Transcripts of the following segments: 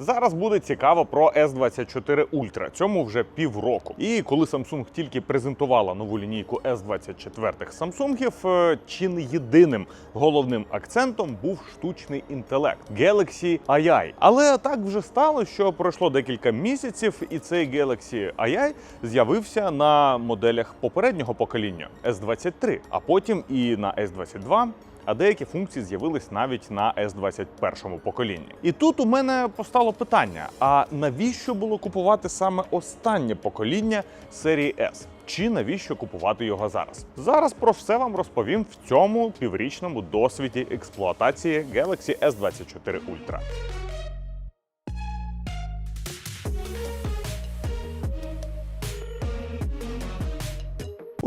Зараз буде цікаво про S24 Ultra. Цьому вже півроку. І коли Samsung тільки презентувала нову лінійку S24 Samsung, е, чи не єдиним головним акцентом був штучний інтелект Galaxy AI. Але так вже стало, що пройшло декілька місяців, і цей Galaxy AI з'явився на моделях попереднього покоління S23, а потім і на S22 а деякі функції з'явились навіть на S21 поколінні. І тут у мене постало питання: а навіщо було купувати саме останнє покоління серії S? Чи навіщо купувати його зараз? Зараз про все вам розповім в цьому піврічному досвіді експлуатації Galaxy S24 Ultra.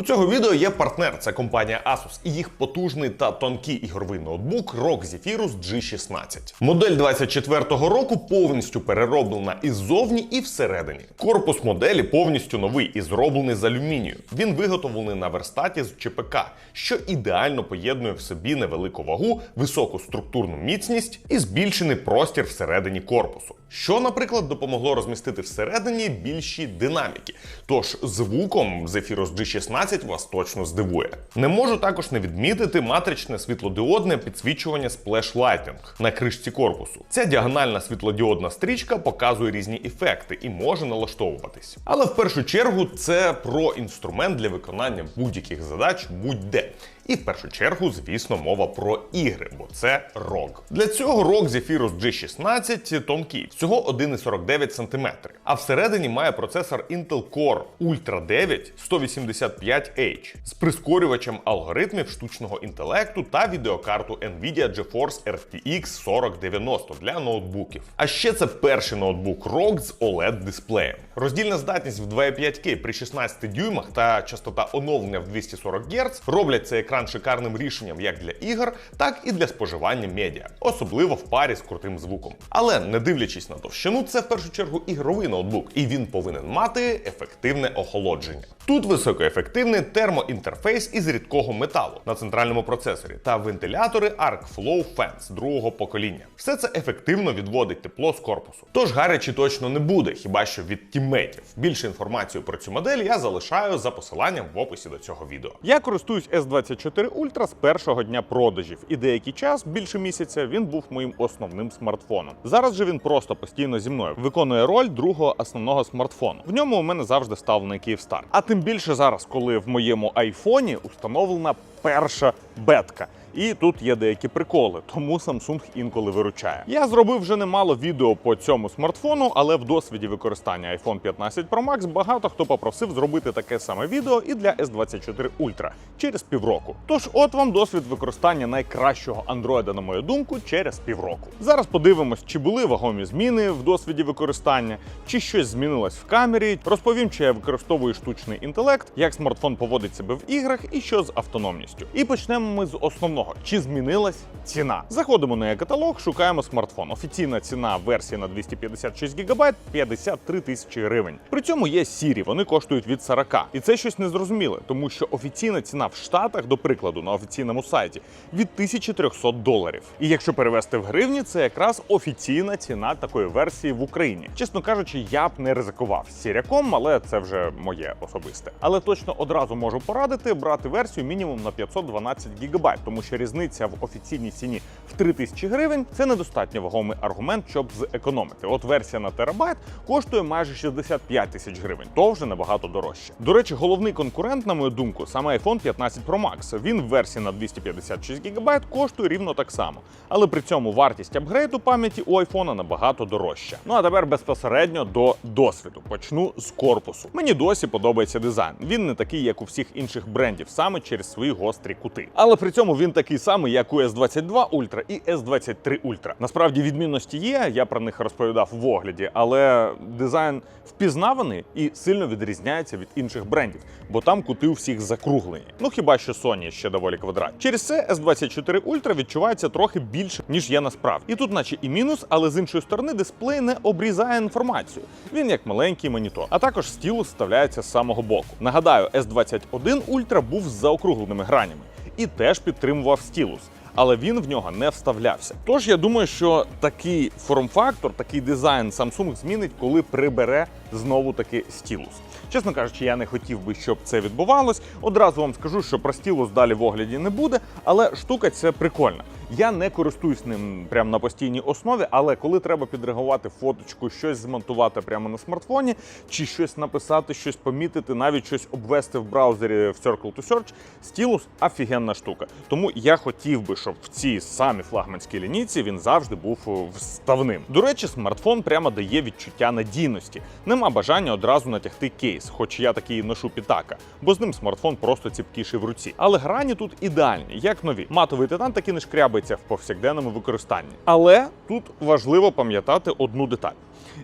У цього відео є партнер, це компанія Asus і їх потужний та тонкий ігровий ноутбук ROG Zephyrus G16. Модель 24-го року повністю перероблена і ззовні, і всередині. Корпус моделі повністю новий і зроблений з алюмінію. Він виготовлений на верстаті з ЧПК, що ідеально поєднує в собі невелику вагу, високу структурну міцність і збільшений простір всередині корпусу. Що, наприклад, допомогло розмістити всередині більші динаміки. Тож звуком Zephyrus G16 вас точно здивує. Не можу також не відмітити матричне світлодіодне підсвічування Splash Lighting на кришці корпусу. Ця діагональна світлодіодна стрічка показує різні ефекти і може налаштовуватись. Але в першу чергу це про інструмент для виконання будь-яких задач будь-де. І в першу чергу, звісно, мова про ігри, бо це ROG. Для цього ROG Zephyrus G16 тонкий, всього 1,49 см. А всередині має процесор Intel Core Ultra 9 185H з прискорювачем алгоритмів штучного інтелекту та відеокарту Nvidia GeForce RTX 4090 для ноутбуків. А ще це перший ноутбук ROG з OLED дисплеєм. Роздільна здатність в 2,5К при 16 дюймах та частота оновлення в 240 Гц роблять цей екран шикарним рішенням як для ігор, так і для споживання медіа, особливо в парі з крутим звуком. Але не дивлячись на товщину, це в першу чергу ігровий ноутбук, і він повинен мати ефективне охолодження. Тут високоефективний термоінтерфейс із рідкого металу на центральному процесорі та вентилятори ArcFlow Fans другого покоління. Все це ефективно відводить тепло з корпусу. Тож гарячі точно не буде, хіба що від тіммейтів. Більше інформації про цю модель я залишаю за посиланням в описі до цього відео. Я користуюсь S24 Ultra з першого дня продажів, і деякий час, більше місяця, він був моїм основним смартфоном. Зараз же він просто постійно зі мною виконує роль другого основного смартфону. В ньому у мене завжди ставлений Київстар. А тим більше зараз, коли в моєму айфоні установлена перша бетка. І тут є деякі приколи, тому Samsung інколи виручає. Я зробив вже немало відео по цьому смартфону, але в досвіді використання iPhone 15 Pro Max багато хто попросив зробити таке саме відео і для S24 Ultra через півроку. Тож, от вам досвід використання найкращого Android, на мою думку, через півроку. Зараз подивимось, чи були вагомі зміни в досвіді використання, чи щось змінилось в камері. Розповім, чи я використовую штучний інтелект, як смартфон поводить себе в іграх і що з автономністю. І почнемо ми з основного: чи змінилась ціна? Заходимо на каталог, шукаємо смартфон. Офіційна ціна версії на 256 ГБ 53 тисячі гривень. При цьому є сірі, вони коштують від 40. І це щось незрозуміле, тому що офіційна ціна в Штатах, до прикладу, на офіційному сайті від 1300 доларів. І якщо перевести в гривні, це якраз офіційна ціна такої версії в Україні. Чесно кажучи, я б не ризикував сіряком, але це вже моє особисте. Але точно одразу можу порадити брати версію мінімум на 512 ГБ, тому що різниця в офіційній ціні в 3000 гривень це недостатньо вагомий аргумент, щоб зекономити. От версія на терабайт коштує майже 65 тисяч гривень, то вже набагато дорожче. До речі, головний конкурент, на мою думку, саме iPhone 15 Pro Max. Він в версії на 256 ГБ коштує рівно так само, але при цьому вартість апгрейду пам'яті у iPhone набагато дорожча. Ну а тепер безпосередньо до досвіду. Почну з корпусу. Мені досі подобається дизайн. Він не такий, як у всіх інших брендів, саме через свої гострі кути. Але при цьому він такий самий, як у S22 Ultra і S23 Ultra. Насправді відмінності є, я про них розповідав в огляді, але дизайн впізнаваний і сильно відрізняється від інших брендів, бо там кути у всіх закруглені. Ну хіба що Sony ще доволі квадрат. Через це S24 Ultra відчувається трохи більше, ніж є насправді. І тут, наче і мінус, але з іншої сторони, дисплей не обрізає інформацію. Він як маленький монітор. А також стілус вставляється з самого боку. Нагадаю, S21 Ultra був з заокругленими гранями і теж підтримував стілус. але він в нього не вставлявся. Тож я думаю, що такий форм-фактор, такий дизайн Samsung змінить, коли прибере знову таки стілус. Чесно кажучи, я не хотів би, щоб це відбувалось. Одразу вам скажу, що про стілус далі в огляді не буде, але штука це прикольна. Я не користуюсь ним прямо на постійній основі, але коли треба підреагувати фоточку, щось змонтувати прямо на смартфоні, чи щось написати, щось помітити, навіть щось обвести в браузері в Circle to Search, стілус офігенна штука. Тому я хотів би, щоб в цій самій флагманській лінійці він завжди був е, вставним. До речі, смартфон прямо дає відчуття надійності. Нема бажання одразу натягти кейс, хоч я такий ношу пітака, бо з ним смартфон просто ціпкіший в руці. Але грані тут ідеальні, як нові. Матовий титан таки не шкрябається в повсякденному використанні. Але тут важливо пам'ятати одну деталь.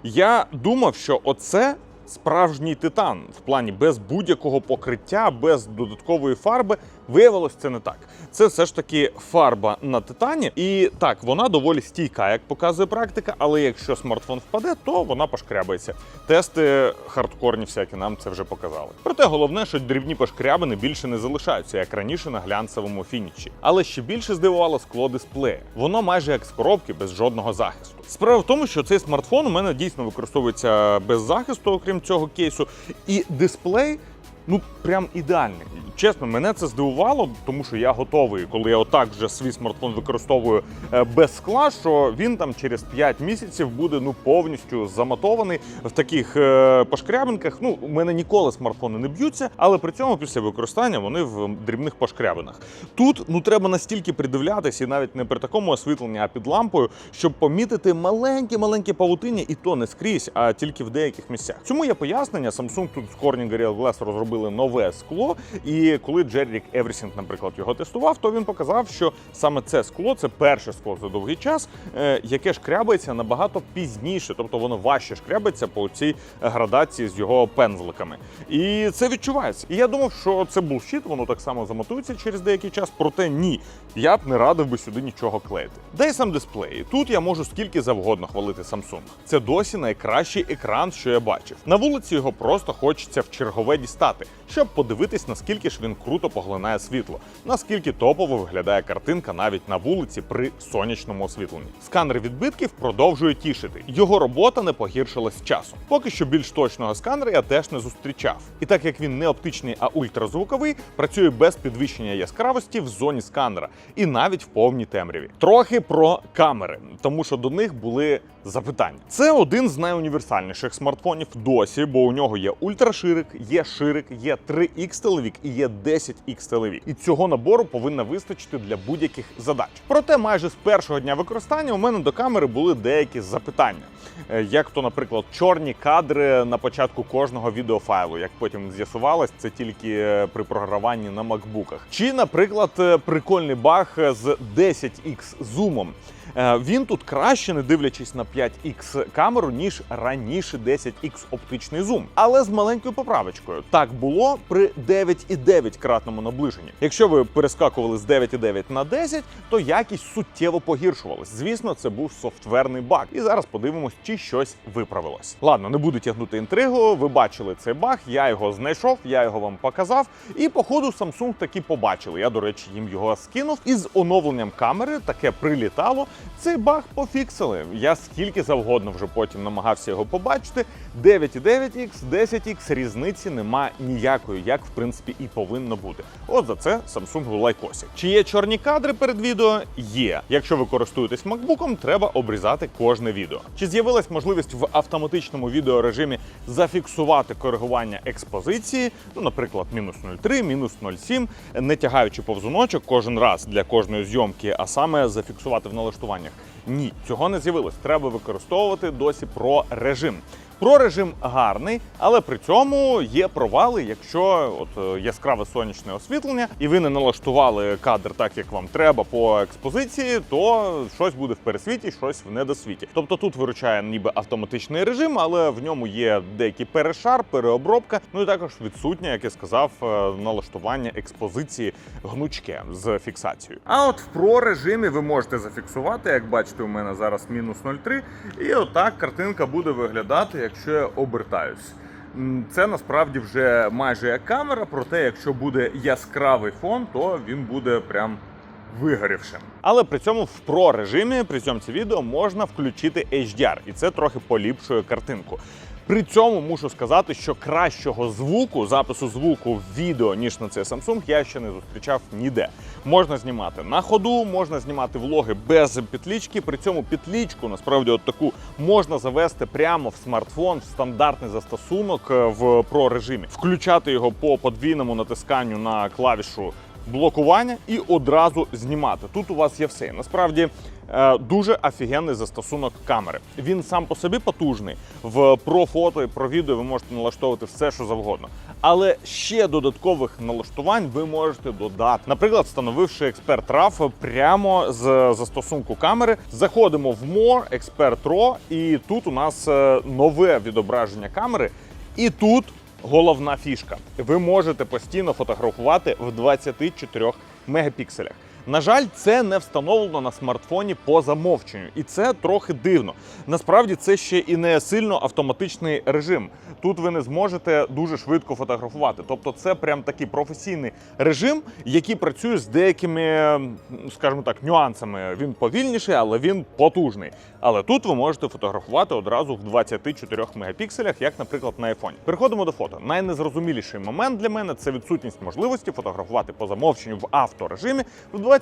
Я думав, що оце справжній титан в плані без будь-якого покриття, без додаткової фарби. Виявилось, це не так. Це все ж таки фарба на титані, і так вона доволі стійка, як показує практика. Але якщо смартфон впаде, то вона пошкрябається. Тести хардкорні всякі нам це вже показали. Проте головне, що дрібні пошкрябини більше не залишаються, як раніше на глянцевому фініші. Але ще більше здивувало скло дисплея. Воно майже як з коробки без жодного захисту. Справа в тому, що цей смартфон у мене дійсно використовується без захисту, окрім цього кейсу, і дисплей. Ну, прям ідеальний. Чесно, мене це здивувало, тому що я готовий, коли я отак вже свій смартфон використовую е, без скла, що він там через 5 місяців буде ну повністю заматований в таких е, пошкрябинках. Ну, у мене ніколи смартфони не б'ються, але при цьому після використання вони в дрібних пошкрябинах. Тут ну треба настільки придивлятися, і навіть не при такому освітленні, а під лампою, щоб помітити маленькі-маленькі павутиння, і то не скрізь, а тільки в деяких місцях. Цьому є пояснення. Samsung тут з Corning Gorilla Glass розробили нове скло. І коли Jerry Everything, наприклад, його тестував, то він показав, що саме це скло це перше скло за довгий час, е, яке шкрябається набагато пізніше, тобто воно важче шкрябається по цій градації з його пензликами. І це відчувається. І я думав, що це булшіт, воно так само замотується через деякий час, проте ні. Я б не радив би сюди нічого клеїти. Де сам дисплей. Тут я можу скільки завгодно хвалити Samsung. Це досі найкращий екран, що я бачив. На вулиці його просто хочеться в чергове дістати, щоб подивитись, наскільки ж він круто поглинає світло, наскільки топово виглядає картинка навіть на вулиці при сонячному освітленні. Сканер відбитків продовжує тішити. Його робота не погіршилась з часом. Поки що більш точного сканера я теж не зустрічав. І так як він не оптичний, а ультразвуковий, працює без підвищення яскравості в зоні сканера і навіть в повній темряві. Трохи про камери, тому що до них були запитання. Це один з найуніверсальніших смартфонів досі, бо у нього є ультраширик, є ширик, є 3X телевік і є 10X телевік. І цього набору повинно вистачити для будь-яких задач. Проте, майже з першого дня використання у мене до камери були деякі запитання. Е, Як то, наприклад, чорні кадри на початку кожного відеофайлу, як потім з'ясувалось, це тільки е, при програванні на макбуках. Чи, наприклад, е, прикольний баг з 10X зумом. Він тут краще, не дивлячись на 5X камеру, ніж раніше 10X оптичний зум, але з маленькою поправочкою. Так було при 9,9 кратному наближенні. Якщо ви перескакували з 9,9 на 10, то якість суттєво погіршувалась. Звісно, це був софтверний баг. І зараз подивимось, чи щось виправилось. Ладно, не буду тягнути інтригу. Ви бачили цей баг, я його знайшов, я його вам показав. І по ходу Samsung таки побачили. Я, до речі, їм його скинув. І з оновленням камери таке прилітало. Цей баг пофіксили. Я скільки завгодно вже потім намагався його побачити. 9,9X, 10X різниці нема ніякої, як в принципі і повинно бути. От за це Samsung лайкосять. Чи є чорні кадри перед відео? Є. Якщо ви користуєтесь MacBook, треба обрізати кожне відео. Чи з'явилась можливість в автоматичному відеорежимі зафіксувати коригування експозиції? Ну, наприклад, мінус 0,3, мінус 0,7, не тягаючи повзуночок кожен раз для кожної зйомки, а саме зафіксувати в налаштуваннях. Ні, цього не з'явилось. Треба використовувати досі про режим. Про режим гарний, але при цьому є провали, якщо от е, яскраве сонячне освітлення, і ви не налаштували кадр так, як вам треба по експозиції, то щось буде в пересвіті, щось в недосвіті. Тобто тут виручає ніби автоматичний режим, але в ньому є деякий перешар, переобробка. Ну і також відсутнє, як я сказав, е, налаштування експозиції гнучке з фіксацією. А от в про режимі ви можете зафіксувати, як бачите, у мене зараз мінус 0,3, і отак картинка буде виглядати, якщо я обертаюсь. Це насправді вже майже як камера, проте якщо буде яскравий фон, то він буде прям вигорівшим. Але при цьому в про режимі при зйомці відео можна включити HDR, і це трохи поліпшує картинку. При цьому мушу сказати, що кращого звуку, запису звуку в відео, ніж на цей Samsung, я ще не зустрічав ніде. Можна знімати на ходу, можна знімати влоги без підлічки. При цьому підлічку насправді от таку можна завести прямо в смартфон в стандартний застосунок е, в про режимі, включати його по подвійному натисканню на клавішу блокування і одразу знімати. Тут у вас є все. Насправді дуже офігенний застосунок камери. Він сам по собі потужний. В про фото і про відео ви можете налаштовувати все, що завгодно. Але ще додаткових налаштувань ви можете додати. Наприклад, встановивши експерт RAW прямо з застосунку камери, заходимо в More, Expert RAW, і тут у нас е, нове відображення камери. І тут головна фішка. Ви можете постійно фотографувати в 24 мегапікселях. На жаль, це не встановлено на смартфоні по замовченню, і це трохи дивно. Насправді це ще і не сильно автоматичний режим. Тут ви не зможете дуже швидко фотографувати. Тобто, це прям такий професійний режим, який працює з деякими, скажімо так, нюансами. Він повільніший, але він потужний. Але тут ви можете фотографувати одразу в 24 мегапікселях, як, наприклад, на iPhone. Переходимо до фото. Найнезрозуміліший момент для мене це відсутність можливості фотографувати по замовченню в авторежимі в 24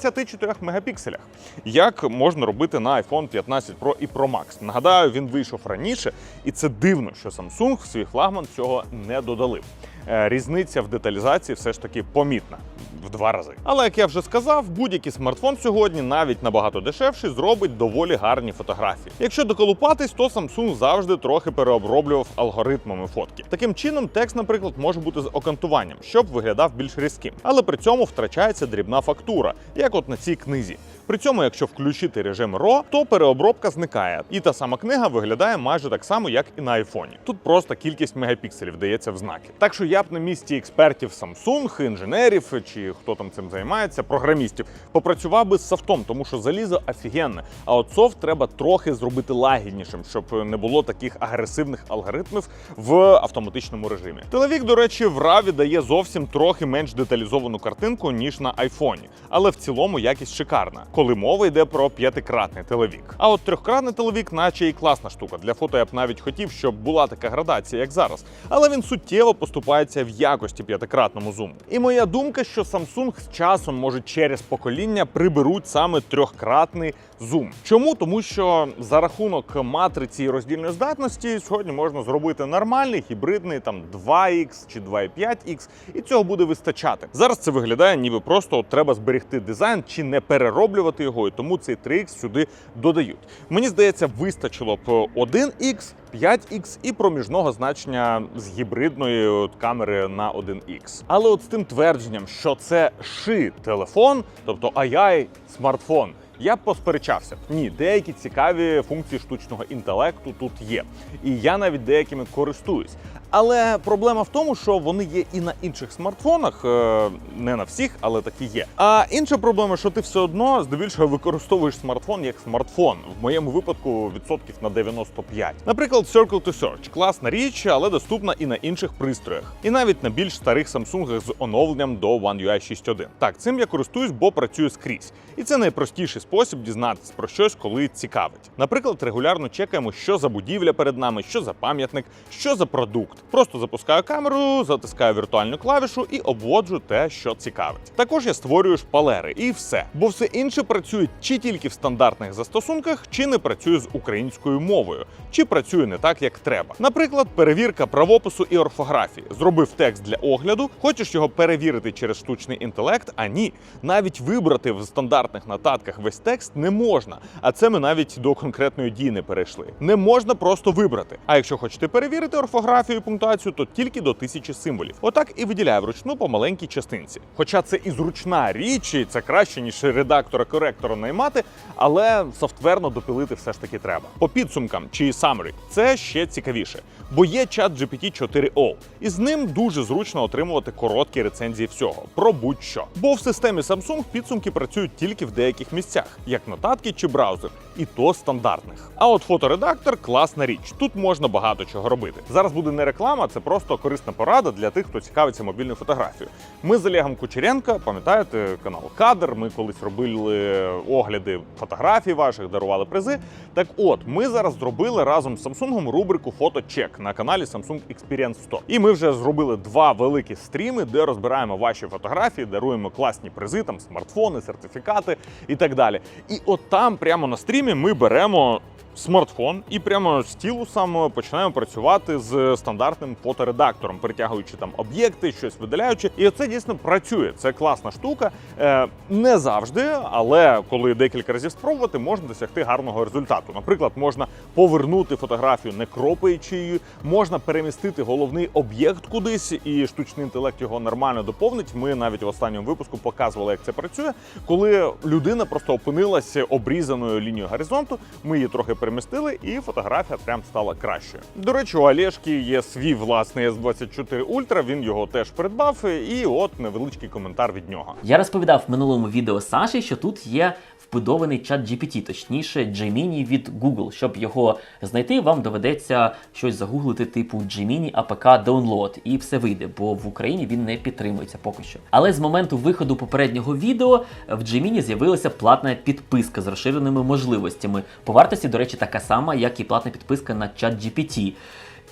мегапікселях. Як можна робити на iPhone 15 Pro і Pro Max. Нагадаю, він вийшов раніше, і це дивно, що Samsung в свій флагман цього не додали. Е, Різниця в деталізації все ж таки помітна в два рази. Але як я вже сказав, будь-який смартфон сьогодні, навіть набагато дешевший, зробить доволі гарні фотографії. Якщо доколупатись, то Samsung завжди трохи переоброблював алгоритмами фотки. Таким чином, текст, наприклад, може бути з окантуванням, щоб виглядав більш різким. Але при цьому втрачається дрібна фактура, як от на цій книзі. При цьому, якщо включити режим RAW, то переобробка зникає, і та сама книга виглядає майже так само, як і на айфоні. Тут просто кількість мегапікселів дається в знаки. Так що я б на місці експертів Samsung, інженерів чи хто там цим займається, програмістів, попрацював би з софтом, тому що залізо офігенне. А от софт треба трохи зробити лагіднішим, щоб не було таких агресивних алгоритмів в автоматичному режимі. Телевік, до речі, в RAW дає зовсім трохи менш деталізовану картинку ніж на айфоні, але в цілому якість шикарна, коли мова йде про п'ятикратний телевік. А от трьохкратний телевік, наче і класна штука. Для фото я б навіть хотів, щоб була така градація, як зараз, але він суттєво поступається в якості п'ятикратному зуму. І моя думка, що Samsung з часом може через покоління приберуть саме трьохкратний зум. Чому? Тому що за рахунок матриці і роздільної здатності сьогодні можна зробити нормальний гібридний там 2X чи 2,5X, і цього буде вистачати. Зараз це виглядає, ніби просто от треба зберегти дизайн чи не перероблювати його, і тому цей 3Х сюди додають. Мені здається, вистачило б 1X, 5X і проміжного значення з гібридної от камери на 1Х. Але от з тим твердженням, що це ши телефон, тобто AI смартфон. Я б посперечався. Ні, деякі цікаві функції штучного інтелекту тут є. І я навіть деякими користуюсь. Але проблема в тому, що вони є і на інших смартфонах, е, не на всіх, але такі є. А інша проблема, що ти все одно здебільшого використовуєш смартфон як смартфон. В моєму випадку відсотків на 95. Наприклад, Circle to Search класна річ, але доступна і на інших пристроях, і навіть на більш старих Samsung з оновленням до One UI 6.1. Так, цим я користуюсь, бо працюю скрізь. І це найпростіший спосіб дізнатися про щось, коли цікавить. Наприклад, регулярно чекаємо, що за будівля перед нами, що за пам'ятник, що за продукт. Просто запускаю камеру, затискаю віртуальну клавішу і обводжу те, що цікавить. Також я створюю шпалери і все, бо все інше працює чи тільки в стандартних застосунках, чи не працює з українською мовою, чи працює не так, як треба. Наприклад, перевірка правопису і орфографії. Зробив текст для огляду, хочеш його перевірити через штучний інтелект, а ні, навіть вибрати в стандартних нотатках весь текст не можна. А це ми навіть до конкретної дії не перейшли. Не можна просто вибрати. А якщо хочете перевірити орфографію і пунктуацію, то тільки до тисячі символів. Отак і виділяє вручну по маленькій частинці. Хоча це і зручна річ, і це краще ніж редактора-коректора наймати, але софтверно допилити все ж таки треба. По підсумкам чи summary це ще цікавіше, бо є чат GPT 4o, і з ним дуже зручно отримувати короткі рецензії всього про будь-що. Бо в системі Samsung підсумки працюють тільки в деяких місцях. Статтях, як нотатки чи браузер, і то стандартних. А от фоторедактор класна річ. Тут можна багато чого робити. Зараз буде не реклама, це просто корисна порада для тих, хто цікавиться мобільною фотографією. Ми з Олегом Кучеренко, пам'ятаєте, канал Кадр. Ми колись робили огляди фотографій ваших, дарували призи. Так от, ми зараз зробили разом з Samsung рубрику Фоточек на каналі Samsung Experience 100. І ми вже зробили два великі стріми, де розбираємо ваші фотографії, даруємо класні призи, там смартфони, сертифікати і так далі. І от там, прямо на стрімі, ми беремо. Смартфон і прямо з тілусом починаємо працювати з стандартним фоторедактором, перетягуючи там об'єкти, щось видаляючи. І це дійсно працює. Це класна штука. Е, не завжди, але коли декілька разів спробувати, можна досягти гарного результату. Наприклад, можна повернути фотографію, не кропаючи її, можна перемістити головний об'єкт кудись, і штучний інтелект його нормально доповнить. Ми навіть в останньому випуску показували, як це працює. Коли людина просто опинилася обрізаною лінією горизонту, ми її трохи перемістили, і фотографія прям стала кращою. До речі, у Олешки є свій власний S24 Ultra, Він його теж придбав. І от невеличкий коментар від нього. Я розповідав в минулому відео Саші, що тут є вбудований чат GPT, точніше Gemini від Google. Щоб його знайти, вам доведеться щось загуглити, типу Gemini APK Download, і все вийде, бо в Україні він не підтримується поки що. Але з моменту виходу попереднього відео в Gemini з'явилася платна підписка з розширеними можливостями. По вартості, до речі, така сама, як і платна підписка на чат GPT.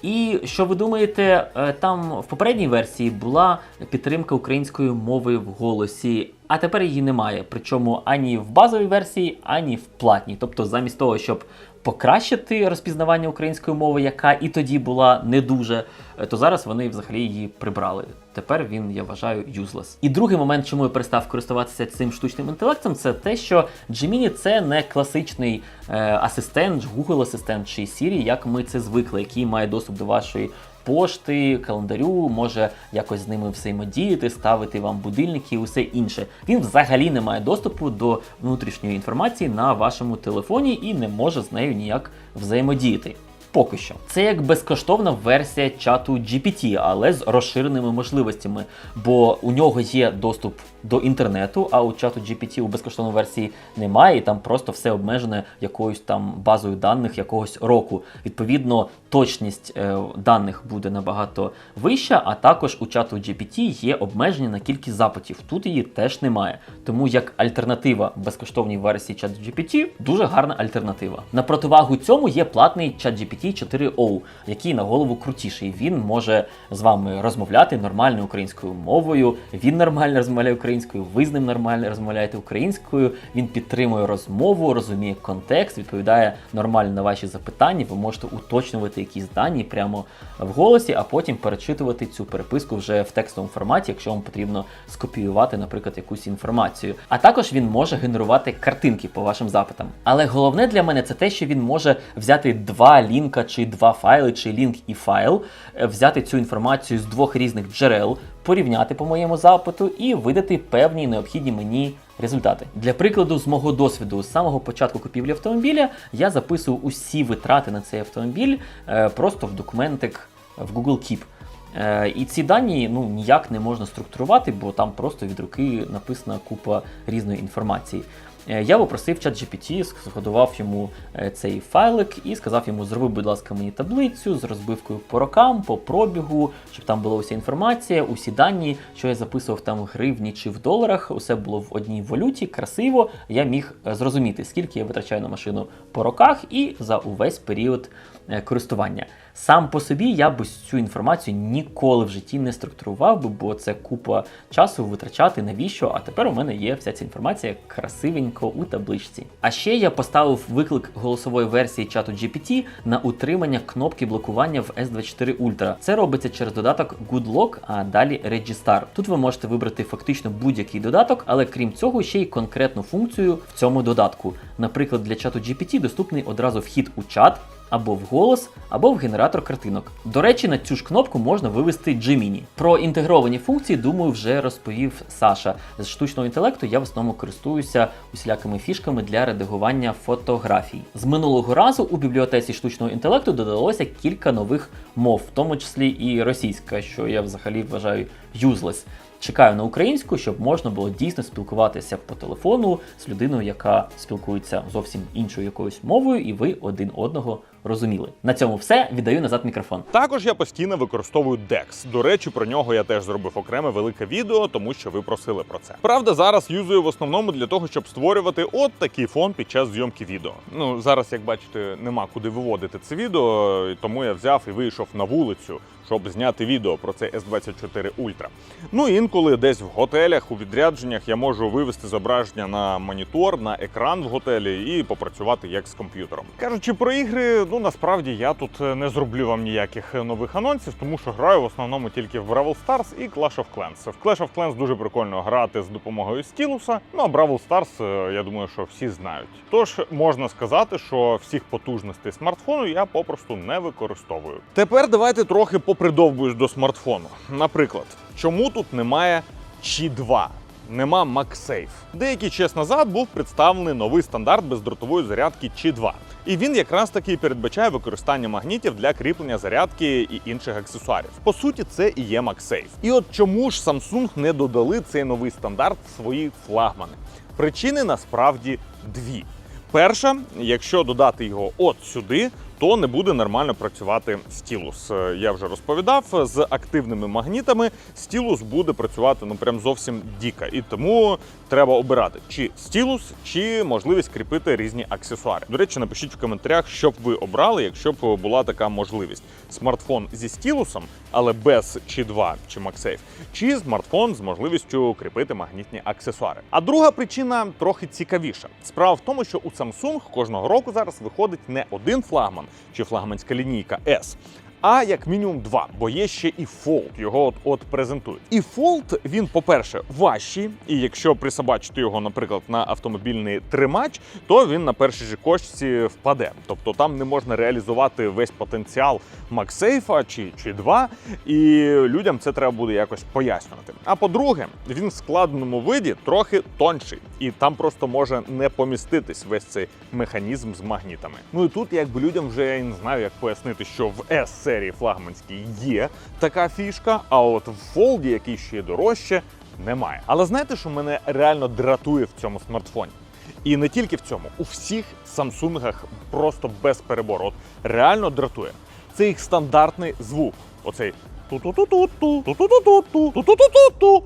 І що ви думаєте, е, там в попередній версії була підтримка української мови в голосі, а тепер її немає. Причому ані в базовій версії, ані в платній. Тобто, замість того, щоб покращити розпізнавання української мови, яка і тоді була не дуже, е, то зараз вони взагалі її прибрали. Тепер він, я вважаю, юзлес. І другий момент, чому я перестав користуватися цим штучним інтелектом, це те, що Gemini це не класичний е, асистент, Google асистент чи Siri, як ми це звикли, який має доступ до вашої пошти, календарю, може якось з ними взаємодіяти, ставити вам будильники і усе інше. Він взагалі не має доступу до внутрішньої інформації на вашому телефоні і не може з нею ніяк взаємодіяти. Поки що. Це як безкоштовна версія чату GPT, але з розширеними можливостями, бо у нього є доступ до інтернету, а у чату GPT у безкоштовній версії немає, і там просто все обмежене якоюсь там базою даних якогось року. Відповідно, точність е, даних буде набагато вища, а також у чату GPT є обмеження на кількість запитів. Тут її теж немає. Тому як альтернатива безкоштовній версії чат GPT дуже гарна альтернатива. На противагу цьому є платний чат GPT 4O, який на голову крутіший. Він може з вами розмовляти нормальною українською мовою. Він нормально розмовляє українською, ви з ним нормально розмовляєте українською. Він підтримує розмову, розуміє контекст, відповідає нормально на ваші запитання. Ви можете уточнювати якісь дані прямо в голосі, а потім перечитувати цю переписку вже в текстовому форматі, якщо вам потрібно скопіювати, наприклад, якусь інформацію. А також він може генерувати картинки по вашим запитам. Але головне для мене це те, що він може взяти два лінка чи два файли, чи лінк і файл, е, взяти цю інформацію з двох різних джерел, порівняти по моєму запиту і видати певні необхідні мені результати. Для прикладу, з мого досвіду, з самого початку купівлі автомобіля, я записував усі витрати на цей автомобіль е, просто в документик в Google Keep. Е, І ці дані ну ніяк не можна структурувати, бо там просто від руки написана купа різної інформації. Е, Я попросив чат GPT, згодував йому е, цей файлик і сказав йому: зроби, будь ласка, мені таблицю з розбивкою по рокам, по пробігу, щоб там була уся інформація, усі дані, що я записував там в гривні чи в доларах, усе було в одній валюті, красиво. Я міг е, зрозуміти, скільки я витрачаю на машину по роках і за увесь період користування. Сам по собі я б цю інформацію ніколи в житті не структурував би, бо це купа часу витрачати навіщо. А тепер у мене є вся ця інформація красивенько у табличці. А ще я поставив виклик голосової версії чату GPT на утримання кнопки блокування в S24 Ultra. Це робиться через додаток GoodLock, а далі Registar. Тут ви можете вибрати фактично будь-який додаток, але крім цього, ще й конкретну функцію в цьому додатку. Наприклад, для чату GPT доступний одразу вхід у чат або в голос, або в генератор картинок. До речі, на цю ж кнопку можна вивести Gemini. Про інтегровані функції, думаю, вже розповів Саша. З штучного інтелекту я в основному користуюся усілякими фішками для редагування фотографій. З минулого разу у бібліотеці штучного інтелекту додалося кілька нових мов, в тому числі і російська, що я взагалі вважаю useless. чекаю на українську, щоб можна було дійсно спілкуватися по телефону з людиною, яка спілкується зовсім іншою якоюсь мовою, і ви один одного розуміли. На цьому все. Віддаю назад мікрофон. Також я постійно використовую DeX. До речі, про нього я теж зробив окреме велике відео, тому що ви просили про це. Правда, зараз юзую в основному для того, щоб створювати от такий фон під час зйомки відео. Ну зараз, як бачите, нема куди виводити це відео, тому я взяв і вийшов на вулицю, щоб зняти відео про цей S24 Ultra. Ну інколи десь в готелях у відрядженнях я можу вивести зображення на монітор, на екран в готелі і попрацювати як з комп'ютером. Кажучи про ігри, ну насправді я тут е, не зроблю вам ніяких е, нових анонсів, тому що граю в основному тільки в Brawl Stars і Clash of Clans. В Clash of Clans дуже прикольно грати з допомогою стілуса. Ну а Brawl Stars, е, я думаю, що всі знають. Тож можна сказати, що всіх потужностей смартфону я попросту не використовую. Тепер давайте трохи попридовбуюсь до смартфону. Наприклад, чому тут немає Qi 2? Нема MagSafe. Деякий час назад був представлений новий стандарт бездротової зарядки Qi 2. І він якраз таки передбачає використання магнітів для кріплення зарядки і інших аксесуарів. По суті, це і є MagSafe. І от чому ж Samsung не додали цей новий стандарт в свої флагмани? Причини насправді дві. Перша, якщо додати його от сюди, то не буде нормально працювати стілус. Е, Я вже розповідав, з активними магнітами стілус буде працювати ну прям зовсім діка. І тому треба обирати чи стілус, чи можливість кріпити різні аксесуари. До речі, напишіть в коментарях, що б ви обрали, якщо б була така можливість. Смартфон зі стілусом, але без чи 2 чи MagSafe, чи смартфон з можливістю кріпити магнітні аксесуари. А друга причина трохи цікавіша. Справа в тому, що у Samsung кожного року зараз виходить не один флагман чи флагманська лінійка S, а як мінімум два, бо є ще і Fold, його от, от презентують. І Fold, він, по-перше, важчий, і якщо присобачити його, наприклад, на автомобільний тримач, то він на першій же кошці впаде. Тобто там не можна реалізувати весь потенціал MagSafe чи, чи 2, і людям це треба буде якось пояснювати. А по-друге, він в складеному виді трохи тонший, і там просто може не поміститись весь цей механізм з магнітами. Ну і тут, якби людям вже я не знаю, як пояснити, що в S серії флагманській є така фішка, а от в Fold, який ще дорожче, немає. Але знаєте, що мене реально дратує в цьому смартфоні? І не тільки в цьому, у всіх самсунгах просто без перебору. От реально дратує. Це їх стандартний звук. Оцей ту-ту-ту-ту-ту, ту-ту-ту-ту, ту-ту-ту-ту.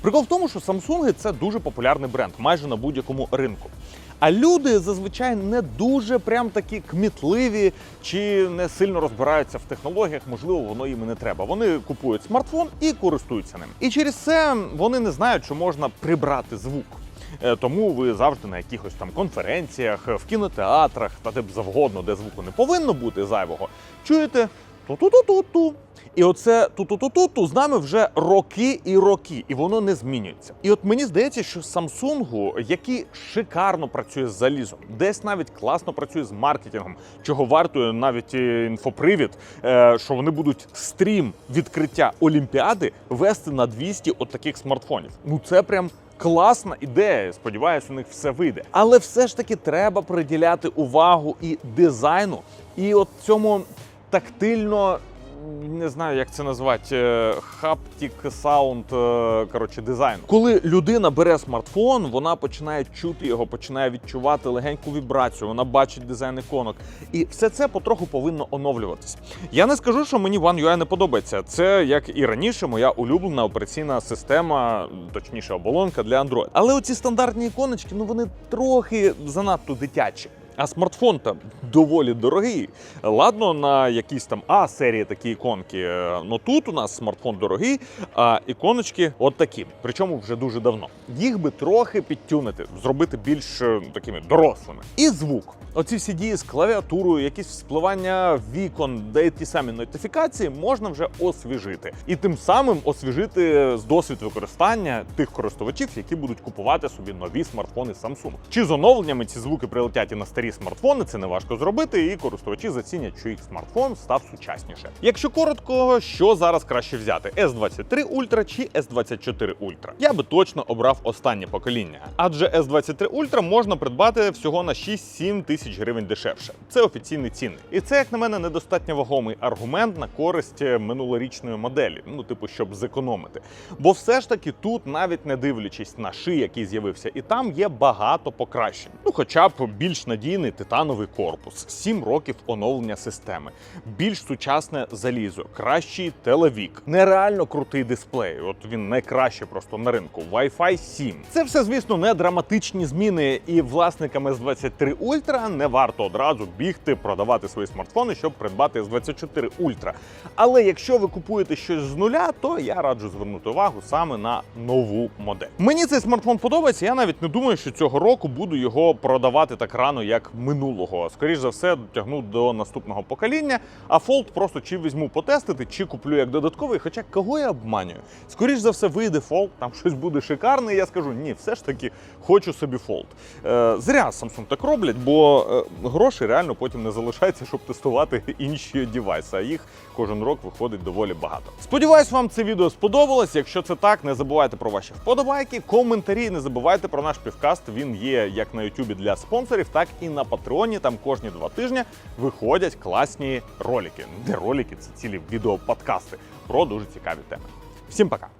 Прикол в тому, що Samsung це дуже популярний бренд майже на будь-якому ринку. А люди зазвичай не дуже прям такі кмітливі чи не сильно розбираються в технологіях, можливо, воно їм і не треба. Вони купують смартфон і користуються ним. І через це вони не знають, що можна прибрати звук. Е, Тому ви завжди на якихось там конференціях, в кінотеатрах та де б завгодно, де звуку не повинно бути зайвого, чуєте ту-ту-ту-ту-ту. І оце ту-ту-ту-ту-ту з нами вже роки і роки, і воно не змінюється. І от мені здається, що Samsung, який шикарно працює з залізом, десь навіть класно працює з маркетингом, чого вартує навіть е, інфопривід, е, що вони будуть стрім відкриття Олімпіади вести на 200 от таких смартфонів. Ну це прям. Класна ідея, сподіваюся, у них все вийде. Але все ж таки треба приділяти увагу і дизайну, і от цьому тактильно не знаю, як це назвати, е, хаптік саунд, е, коротше, дизайн. Коли людина бере смартфон, вона починає чути його, починає відчувати легеньку вібрацію, вона бачить дизайн іконок. І все це потроху повинно оновлюватись. Я не скажу, що мені One UI не подобається. Це як і раніше, моя улюблена операційна система, точніше, оболонка для Android. Але оці стандартні іконочки, ну вони трохи занадто дитячі. А смартфон там доволі дорогий. Ладно, на якійсь там А серії такі іконки. е, Ну тут у нас смартфон дорогий, а іконочки от такі. Причому вже дуже давно. Їх би трохи підтюнити, зробити більш е, такими дорослими. І звук. Оці всі дії з клавіатурою, якісь вспливання вікон, де ті самі нотифікації можна вже освіжити. І тим самим освіжити з досвід використання тих користувачів, які будуть купувати собі нові смартфони Samsung. Чи з оновленнями ці звуки прилетять і на старі старі смартфони, це не важко зробити, і користувачі зацінять, що їх смартфон став сучасніше. Якщо коротко, що зараз краще взяти: S23 Ultra чи S24 Ultra? Я би точно обрав останнє покоління, адже S23 Ultra можна придбати всього на 6-7 тисяч гривень дешевше. Це офіційні ціни. І це, як на мене, недостатньо вагомий аргумент на користь е, минулорічної моделі, ну типу, щоб зекономити. Бо все ж таки тут, навіть не дивлячись на ши, який з'явився, і там є багато покращень. Ну, хоча б більш надійний титановий корпус, 7 років оновлення системи, більш сучасне залізо, кращий телевік, нереально крутий дисплей. От він найкраще просто на ринку. Wi-Fi 7. Це все, звісно, не драматичні зміни, і власникам S23 Ultra не варто одразу бігти продавати свої смартфони, щоб придбати S24 Ultra. Але якщо ви купуєте щось з нуля, то я раджу звернути увагу саме на нову модель. Мені цей смартфон подобається. Я навіть не думаю, що цього року буду його продавати так рано, як минулого. Скоріш за все, тягну до наступного покоління. А Fold просто чи візьму потестити, чи куплю як додатковий. Хоча кого я обманюю? Скоріш за все, вийде Fold, там щось буде шикарне. і Я скажу, ні, все ж таки хочу собі Fold. Е, зря Samsung так роблять, бо е, грошей реально потім не залишається, щоб тестувати інші девайси. А їх кожен рок виходить доволі багато. Сподіваюсь, вам це відео сподобалось. Якщо це так, не забувайте про ваші вподобайки, коментарі. Не забувайте про наш півкаст. Він є як на Ютубі для спонсорів, так і на Патреоні. Там кожні два тижні виходять класні ролики. Не ролики, це цілі відеоподкасти про дуже цікаві теми. Всім пока!